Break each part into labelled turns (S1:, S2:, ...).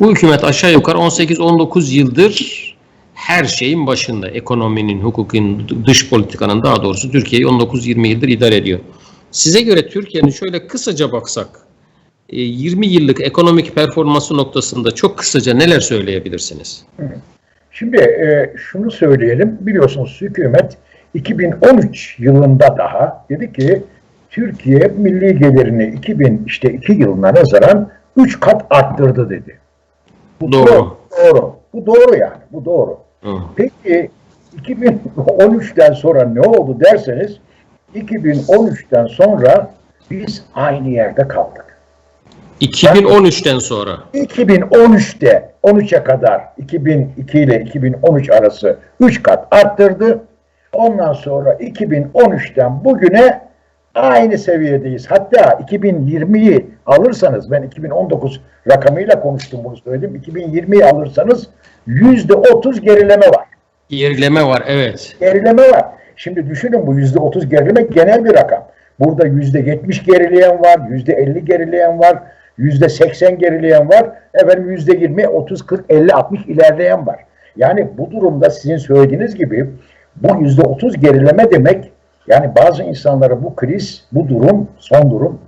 S1: Bu hükümet aşağı yukarı 18-19 yıldır her şeyin başında. Ekonominin, hukukun, dış politikanın daha doğrusu Türkiye'yi 19-20 yıldır idare ediyor. Size göre Türkiye'nin şöyle kısaca baksak, e, 20 yıllık ekonomik performansı noktasında çok kısaca neler söyleyebilirsiniz?
S2: Şimdi e, şunu söyleyelim. Biliyorsunuz hükümet 2013 yılında daha dedi ki Türkiye milli gelirini 2000 işte 2 yılına nazaran 3 kat arttırdı dedi. Bu
S1: Doğru.
S2: Doğru. Bu doğru yani. Bu doğru.
S1: Hı.
S2: Peki 2013'ten sonra ne oldu derseniz 2013'ten sonra biz aynı yerde kaldık.
S1: 2013'ten sonra.
S2: 2013'te 13'e kadar 2002 ile 2013 arası 3 kat arttırdı. Ondan sonra 2013'ten bugüne aynı seviyedeyiz. Hatta 2020'yi alırsanız ben 2019 rakamıyla konuştum bunu söyledim. 2020'yi alırsanız %30 gerileme var.
S1: Gerileme var evet.
S2: Gerileme var. Şimdi düşünün bu %30 gerileme genel bir rakam. Burada %70 gerileyen var, %50 gerileyen var, %80 gerileyen var, efendim %20, 30, 40, 50, 60 ilerleyen var. Yani bu durumda sizin söylediğiniz gibi bu %30 gerileme demek yani bazı insanlara bu kriz, bu durum, son durum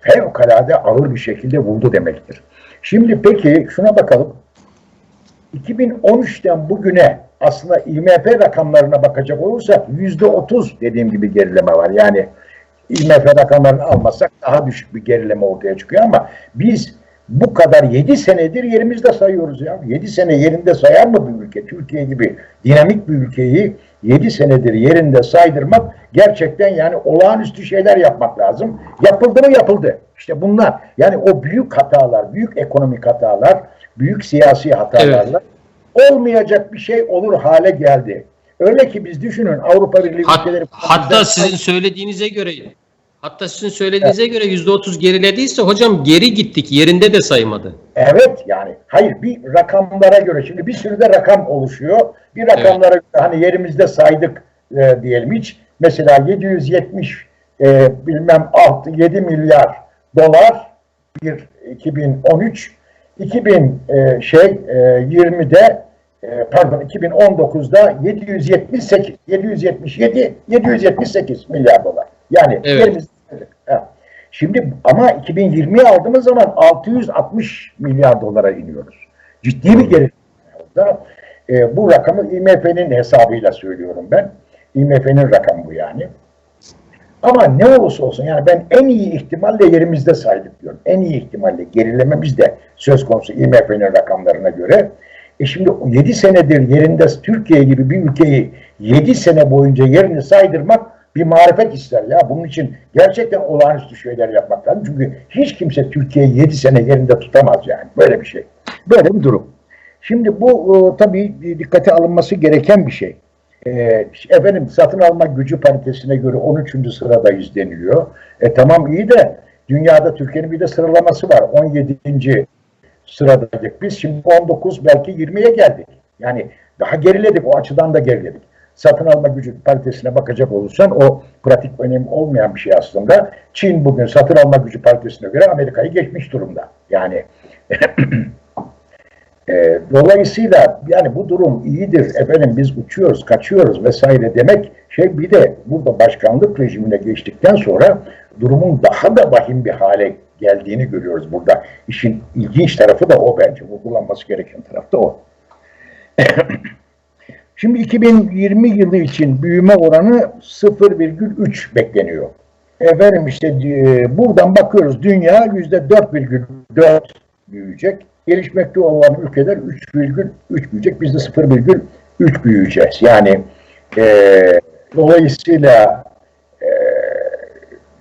S2: fevkalade ağır bir şekilde vurdu demektir. Şimdi peki şuna bakalım. 2013'ten bugüne aslında IMF rakamlarına bakacak olursak yüzde otuz dediğim gibi gerileme var. Yani IMF rakamlarını almazsak daha düşük bir gerileme ortaya çıkıyor ama biz bu kadar 7 senedir yerimizde sayıyoruz ya. 7 sene yerinde sayar mı bir ülke? Türkiye gibi dinamik bir ülkeyi 7 senedir yerinde saydırmak gerçekten yani olağanüstü şeyler yapmak lazım. Yapıldı mı yapıldı. İşte bunlar yani o büyük hatalar, büyük ekonomik hatalar, büyük siyasi hatalarla olmayacak bir şey olur hale geldi. Öyle ki biz düşünün Avrupa Birliği
S1: Hat-
S2: ülkeleri
S1: hatta sizin söylediğinize göre hatta sizin söylediğinize göre %30 gerilediyse hocam geri gittik. Yerinde de saymadı.
S2: Evet yani hayır bir rakamlara göre şimdi bir sürü de rakam oluşuyor. Bir rakamlara göre hani yerimizde saydık e, diyelim hiç. Mesela 770 e, bilmem 6 7 milyar dolar bir 2013 2000 e, şey e, 20'de e, pardon 2019'da 778 777 778 milyar dolar. Yani
S1: Evet.
S2: Şimdi ama 2020'ye aldığımız zaman 660 milyar dolara iniyoruz. Ciddi bir orada. E, bu rakamı IMF'nin hesabıyla söylüyorum ben. IMF'nin rakamı bu yani. Ama ne olursa olsun yani ben en iyi ihtimalle yerimizde saydık diyorum. En iyi ihtimalle gerilememiz de söz konusu IMF'nin rakamlarına göre. E şimdi 7 senedir yerinde Türkiye gibi bir ülkeyi 7 sene boyunca yerini saydırmak bir marifet ister ya. Bunun için gerçekten olağanüstü şeyler yapmak lazım. Çünkü hiç kimse Türkiye'yi 7 sene yerinde tutamaz yani. Böyle bir şey. Böyle bir durum. Şimdi bu e, tabii dikkate alınması gereken bir şey. E, efendim satın alma gücü paritesine göre 13. sıradayız deniliyor. E tamam iyi de dünyada Türkiye'nin bir de sıralaması var. 17. sıradaydık. Biz şimdi 19 belki 20'ye geldik. Yani daha geriledik. O açıdan da geriledik. Satın alma gücü paritesine bakacak olursan o pratik önemi olmayan bir şey aslında. Çin bugün satın alma gücü paritesine göre Amerika'yı geçmiş durumda. Yani e, dolayısıyla yani bu durum iyidir efendim biz uçuyoruz, kaçıyoruz vesaire demek şey bir de burada başkanlık rejimine geçtikten sonra durumun daha da vahim bir hale geldiğini görüyoruz burada. İşin ilginç tarafı da o bence. Vurgulanması gereken taraf da o. Şimdi 2020 yılı için büyüme oranı 0,3 bekleniyor. Efendim işte e, buradan bakıyoruz dünya %4,4 büyüyecek. Gelişmekte olan ülkeler 3,3 büyüyecek. Biz de 0,3 büyüyeceğiz. Yani e, dolayısıyla e,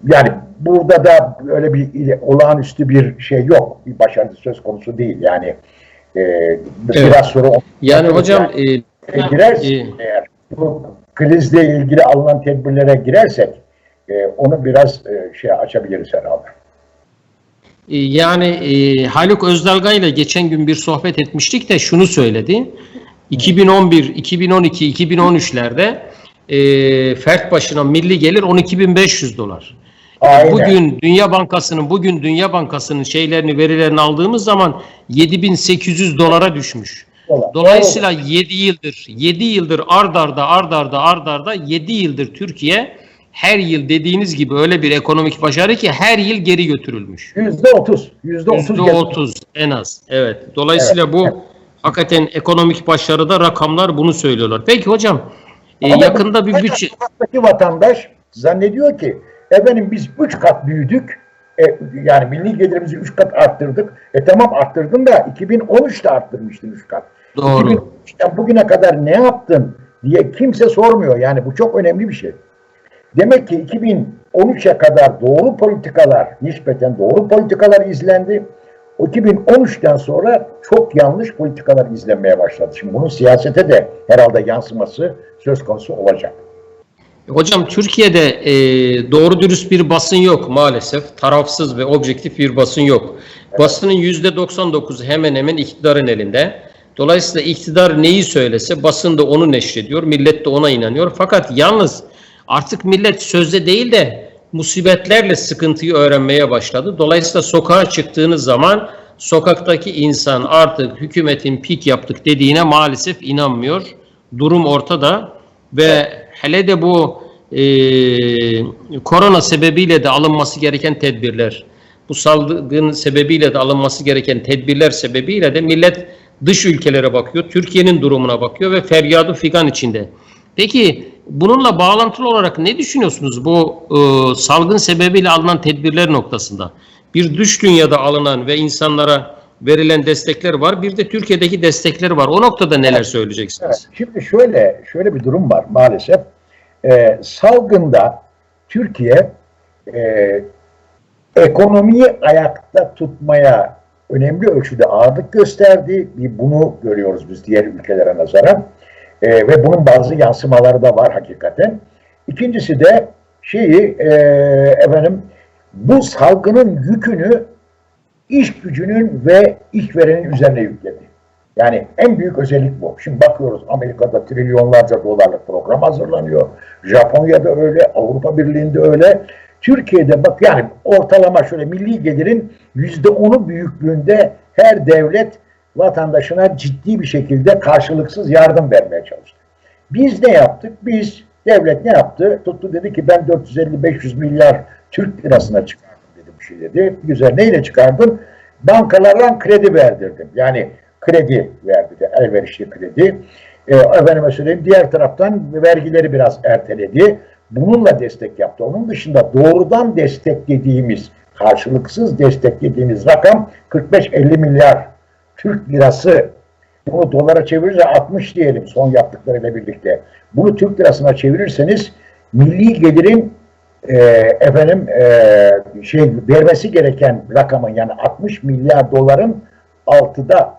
S2: yani burada da öyle bir olağanüstü bir şey yok. Bir başarı söz konusu değil. Yani e, biraz sonra
S1: Yani hocam e,
S2: e, girersek
S1: e,
S2: eğer bu krizle ilgili alınan tedbirlere girersek e, onu biraz e, şey açabiliriz herhalde.
S1: E, Yani e, Haluk Özdalga ile geçen gün bir sohbet etmiştik de şunu söyledi. 2011, 2012, 2013'lerde e, fert başına milli gelir 12.500 dolar.
S2: Aynen.
S1: Bugün Dünya Bankası'nın bugün Dünya Bankası'nın şeylerini verilerini aldığımız zaman 7800 dolara düşmüş. Dolayısıyla 7 yıldır 7 yıldır ard arda ard arda ard arda 7 yıldır Türkiye her yıl dediğiniz gibi öyle bir ekonomik başarı ki her yıl geri götürülmüş.
S2: Yüzde otuz. Yüzde otuz.
S1: En az. Evet. Dolayısıyla bu hakikaten ekonomik başarıda rakamlar bunu söylüyorlar. Peki hocam e, yakında bir bütçe
S2: vatandaş zannediyor ki efendim biz üç kat büyüdük. E, yani milli gelirimizi üç kat arttırdık. E tamam arttırdın da 2013'te arttırmıştın üç kat.
S1: Doğru.
S2: 2013'ten bugüne kadar ne yaptın diye kimse sormuyor. Yani bu çok önemli bir şey. Demek ki 2013'e kadar doğru politikalar, nispeten doğru politikalar izlendi. O 2013'ten sonra çok yanlış politikalar izlenmeye başladı. Şimdi bunun siyasete de herhalde yansıması söz konusu olacak.
S1: Hocam Türkiye'de e, doğru dürüst bir basın yok maalesef. Tarafsız ve objektif bir basın yok. Basının yüzde 99'u hemen hemen iktidarın elinde. Dolayısıyla iktidar neyi söylese basın da onu neşrediyor. Millet de ona inanıyor. Fakat yalnız artık millet sözde değil de musibetlerle sıkıntıyı öğrenmeye başladı. Dolayısıyla sokağa çıktığınız zaman sokaktaki insan artık hükümetin pik yaptık dediğine maalesef inanmıyor. Durum ortada ve hele de bu e, korona sebebiyle de alınması gereken tedbirler, bu salgın sebebiyle de alınması gereken tedbirler sebebiyle de millet dış ülkelere bakıyor, Türkiye'nin durumuna bakıyor ve feryadı figan içinde. Peki bununla bağlantılı olarak ne düşünüyorsunuz bu e, salgın sebebiyle alınan tedbirler noktasında? Bir dış dünyada alınan ve insanlara verilen destekler var, bir de Türkiye'deki destekler var. O noktada neler söyleyeceksiniz?
S2: Evet, şimdi şöyle şöyle bir durum var maalesef. Ee, salgında Türkiye e, ekonomiyi ayakta tutmaya önemli ölçüde ağırlık gösterdi. Bir bunu görüyoruz biz diğer ülkelere nazaran. Ee, ve bunun bazı yansımaları da var hakikaten. İkincisi de şeyi e, efendim bu salgının yükünü iş gücünün ve işverenin üzerine yükledi. Yani en büyük özellik bu. Şimdi bakıyoruz Amerika'da trilyonlarca dolarlık program hazırlanıyor. Japonya'da öyle, Avrupa Birliği'nde öyle. Türkiye'de bak yani ortalama şöyle milli gelirin yüzde onu büyüklüğünde her devlet vatandaşına ciddi bir şekilde karşılıksız yardım vermeye çalıştı. Biz ne yaptık? Biz devlet ne yaptı? Tuttu dedi ki ben 450-500 milyar Türk lirasına çıkardım dedi bir şey dedi. Güzel neyle çıkardın? Bankalardan kredi verdirdim. Yani kredi verdi de elverişli kredi. Ee, efendime söyleyeyim diğer taraftan vergileri biraz erteledi. Bununla destek yaptı. Onun dışında doğrudan desteklediğimiz, karşılıksız desteklediğimiz rakam 45-50 milyar Türk lirası. Bunu dolara çevirince 60 diyelim son yaptıklarıyla birlikte. Bunu Türk lirasına çevirirseniz milli gelirin e, efendim e, şey vermesi gereken rakamın yani 60 milyar doların altıda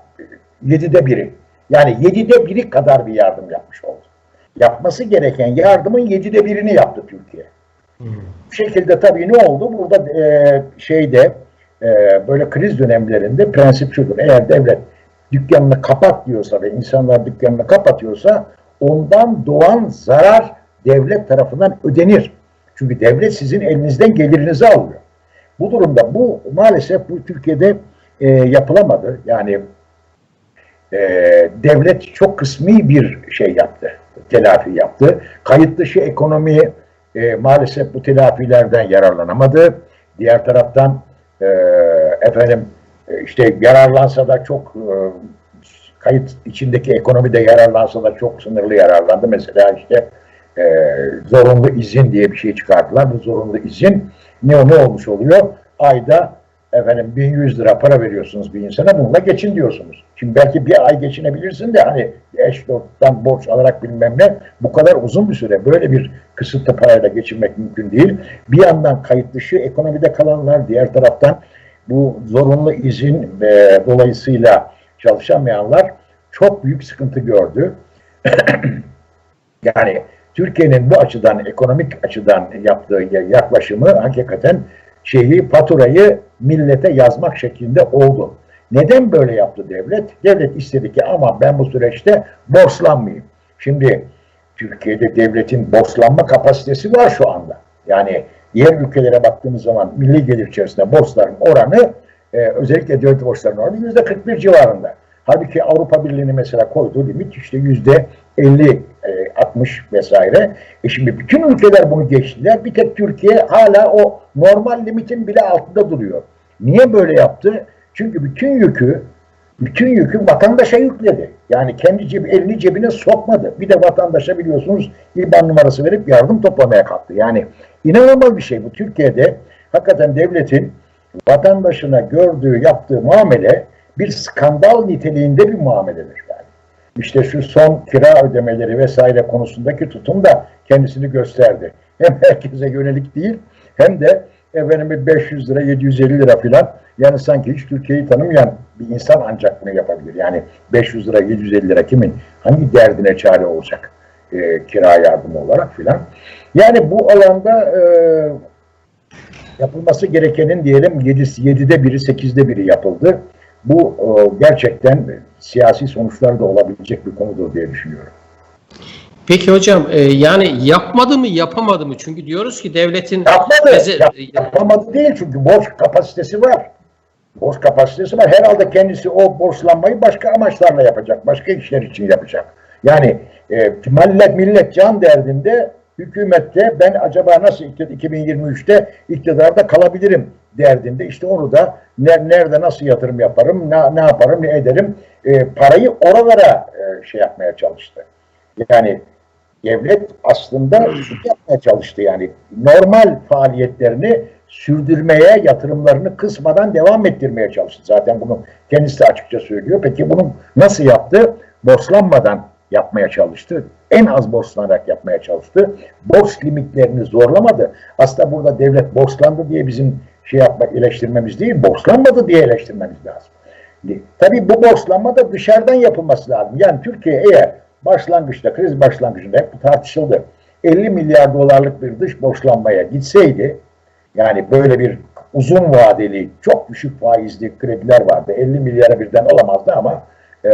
S2: yedide biri. Yani yedide biri kadar bir yardım yapmış oldu. Yapması gereken yardımın yedide birini yaptı Türkiye. Bu şekilde tabii ne oldu? Burada e, şeyde e, böyle kriz dönemlerinde prensip şudur. Eğer devlet dükkanını kapat diyorsa ve insanlar dükkanını kapatıyorsa ondan doğan zarar devlet tarafından ödenir. Çünkü devlet sizin elinizden gelirinizi alıyor. Bu durumda bu maalesef bu Türkiye'de e, yapılamadı. Yani e, devlet çok kısmi bir şey yaptı, telafi yaptı. Kayıt dışı ekonomi e, maalesef bu telafilerden yararlanamadı. Diğer taraftan e, efendim işte yararlansa da çok e, kayıt içindeki ekonomide yararlansa da çok sınırlı yararlandı. Mesela işte e, zorunlu izin diye bir şey çıkarttılar. Bu zorunlu izin ne, ne olmuş oluyor? Ayda efendim 1100 lira para veriyorsunuz bir insana bununla geçin diyorsunuz. Şimdi belki bir ay geçinebilirsin de hani eş dosttan borç alarak bilmem ne bu kadar uzun bir süre böyle bir kısıtlı parayla geçirmek mümkün değil. Bir yandan kayıt dışı ekonomide kalanlar diğer taraftan bu zorunlu izin e, dolayısıyla çalışamayanlar çok büyük sıkıntı gördü. yani Türkiye'nin bu açıdan ekonomik açıdan yaptığı yaklaşımı hakikaten şeyi faturayı millete yazmak şeklinde oldu. Neden böyle yaptı devlet? Devlet istedi ki ama ben bu süreçte borçlanmayayım. Şimdi Türkiye'de devletin borçlanma kapasitesi var şu anda. Yani diğer ülkelere baktığımız zaman milli gelir içerisinde borçların oranı e, özellikle devlet borçlarının oranı yüzde 41 civarında. Halbuki Avrupa Birliği'nin mesela koyduğu limit işte yüzde 50, e, 60 vesaire. E şimdi bütün ülkeler bunu geçtiler. Bir tek Türkiye hala o normal limitin bile altında duruyor. Niye böyle yaptı? Çünkü bütün yükü bütün yükü vatandaşa yükledi. Yani kendi cebi, elini cebine sokmadı. Bir de vatandaşa biliyorsunuz IBAN numarası verip yardım toplamaya kalktı. Yani inanılmaz bir şey bu. Türkiye'de hakikaten devletin vatandaşına gördüğü, yaptığı muamele bir skandal niteliğinde bir muameledir. Yani. İşte şu son kira ödemeleri vesaire konusundaki tutum da kendisini gösterdi. Hem herkese yönelik değil hem de efendim 500 lira 750 lira filan yani sanki hiç Türkiye'yi tanımayan bir insan ancak bunu yapabilir. Yani 500 lira 750 lira kimin hangi derdine çare olacak e, kira yardımı olarak filan. Yani bu alanda e, yapılması gerekenin diyelim 7, 7'de biri 8'de biri yapıldı. Bu e, gerçekten siyasi sonuçlar da olabilecek bir konudur diye düşünüyorum.
S1: Peki hocam e, yani yapmadı mı yapamadı mı? Çünkü diyoruz ki devletin
S2: Yapmadı. Yap- yapamadı değil çünkü borç kapasitesi var. Borç kapasitesi var. Herhalde kendisi o borçlanmayı başka amaçlarla yapacak. Başka işler için yapacak. Yani e, millet, millet can derdinde hükümette ben acaba nasıl iktidar- 2023'te iktidarda kalabilirim derdinde. İşte onu da ne- nerede nasıl yatırım yaparım, ne, ne yaparım, ne ederim. E, parayı oralara e, şey yapmaya çalıştı. Yani devlet aslında yapmaya çalıştı yani normal faaliyetlerini sürdürmeye, yatırımlarını kısmadan devam ettirmeye çalıştı. Zaten bunu kendisi de açıkça söylüyor. Peki bunu nasıl yaptı? Borçlanmadan yapmaya çalıştı. En az borçlanarak yapmaya çalıştı. Borç limitlerini zorlamadı. Aslında burada devlet borçlandı diye bizim şey yapmak, eleştirmemiz değil, borçlanmadı diye eleştirmemiz lazım. Tabii bu borçlanma da dışarıdan yapılması lazım. Yani Türkiye eğer başlangıçta, kriz başlangıcında hep bu tartışıldı. 50 milyar dolarlık bir dış borçlanmaya gitseydi, yani böyle bir uzun vadeli, çok düşük faizli krediler vardı. 50 milyara birden olamazdı ama e,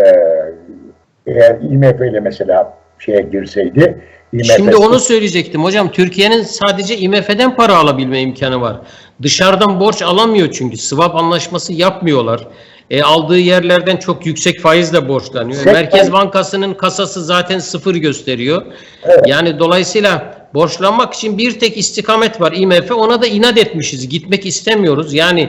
S2: eğer IMF ile mesela şeye girseydi, IMF
S1: Şimdi onu söyleyecektim hocam. Türkiye'nin sadece IMF'den para alabilme imkanı var. Dışarıdan borç alamıyor çünkü. Swap anlaşması yapmıyorlar. E, aldığı yerlerden çok yüksek faizle borçlanıyor.
S2: Yüksek
S1: Merkez Bankası'nın kasası zaten sıfır gösteriyor.
S2: Evet.
S1: Yani dolayısıyla borçlanmak için bir tek istikamet var IMF. Ona da inat etmişiz. Gitmek istemiyoruz. Yani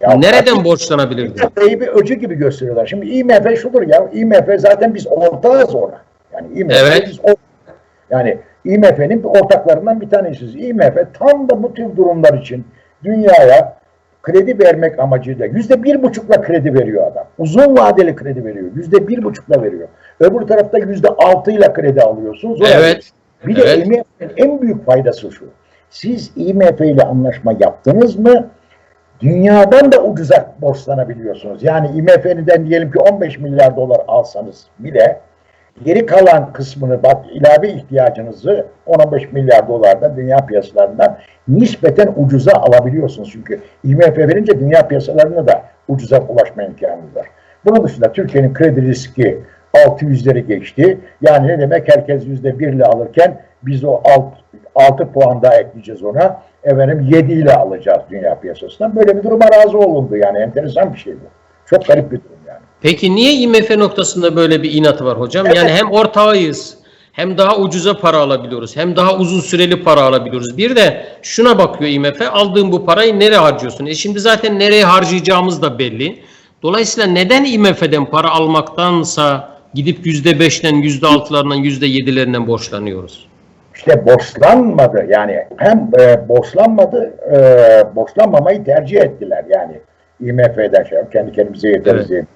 S2: Ya
S1: nereden borçlanabilirdi?
S2: IMF'yi bir öcü gibi gösteriyorlar. Şimdi IMF şudur ya, IMF zaten biz ortağız ona. Yani IMF
S1: Evet.
S2: biz or- yani IMF'nin ortaklarından bir tanesiyiz. IMF tam da bu tür durumlar için dünyaya kredi vermek amacıyla yüzde bir buçukla kredi veriyor adam. Uzun vadeli kredi veriyor. Yüzde bir buçukla veriyor. Öbür tarafta yüzde altıyla kredi alıyorsunuz. O
S1: Evet.
S2: bir de
S1: Evet.
S2: IMF'nin en büyük faydası şu. Siz IMF ile anlaşma yaptınız mı dünyadan da ucuza borçlanabiliyorsunuz. Yani IMF'den diyelim ki 15 milyar dolar alsanız bile geri kalan kısmını bak ilave ihtiyacınızı 15 milyar dolarda dünya piyasalarından nispeten ucuza alabiliyorsunuz. Çünkü IMF verince dünya piyasalarına da ucuza ulaşma imkanınız var. Bunun dışında Türkiye'nin kredi riski 600'leri geçti. Yani ne demek herkes %1 ile alırken biz o 6, 6 puan daha ekleyeceğiz ona. Efendim 7 ile alacağız dünya piyasasından. Böyle bir duruma razı olundu. Yani enteresan bir şey bu. Çok garip bir durum.
S1: Peki niye IMF noktasında böyle bir inat var hocam?
S2: Evet.
S1: Yani hem ortağıyız, hem daha ucuza para alabiliyoruz, hem daha uzun süreli para alabiliyoruz. Bir de şuna bakıyor IMF, aldığın bu parayı nereye harcıyorsun? E şimdi zaten nereye harcayacağımız da belli. Dolayısıyla neden IMF'den para almaktansa gidip %5'den, %6'larından, %7'lerinden borçlanıyoruz?
S2: İşte borçlanmadı yani hem e, borçlanmadı e, borçlanmamayı tercih ettiler yani IMF'den şey kendi kendimize yeteriz diye.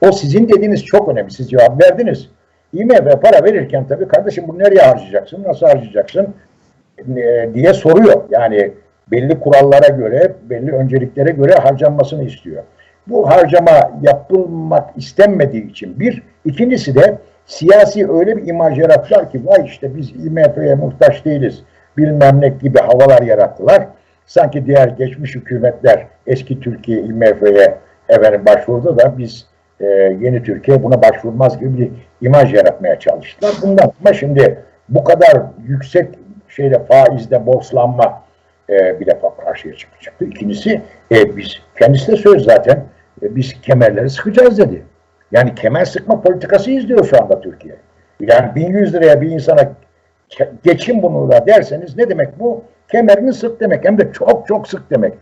S2: O sizin dediğiniz çok önemli. Siz cevap verdiniz. IMF para verirken tabii kardeşim bunu nereye harcayacaksın, nasıl harcayacaksın e, diye soruyor. Yani belli kurallara göre, belli önceliklere göre harcanmasını istiyor. Bu harcama yapılmak istenmediği için bir, ikincisi de siyasi öyle bir imaj yarattılar ki vay işte biz IMF'ye muhtaç değiliz bilmem ne gibi havalar yarattılar. Sanki diğer geçmiş hükümetler eski Türkiye IMF'ye efendim başvurdu da biz e, yeni Türkiye buna başvurmaz gibi bir imaj yaratmaya çalıştılar. Bundan ama şimdi bu kadar yüksek şeyle faizde borçlanma e, bir defa karşıya çıktı. İkincisi e, biz kendisi de söz zaten e, biz kemerleri sıkacağız dedi. Yani kemer sıkma politikası izliyor şu anda Türkiye. Yani 1100 liraya bir insana geçin bunu da derseniz ne demek bu? Kemerini sık demek hem de çok çok sık demek.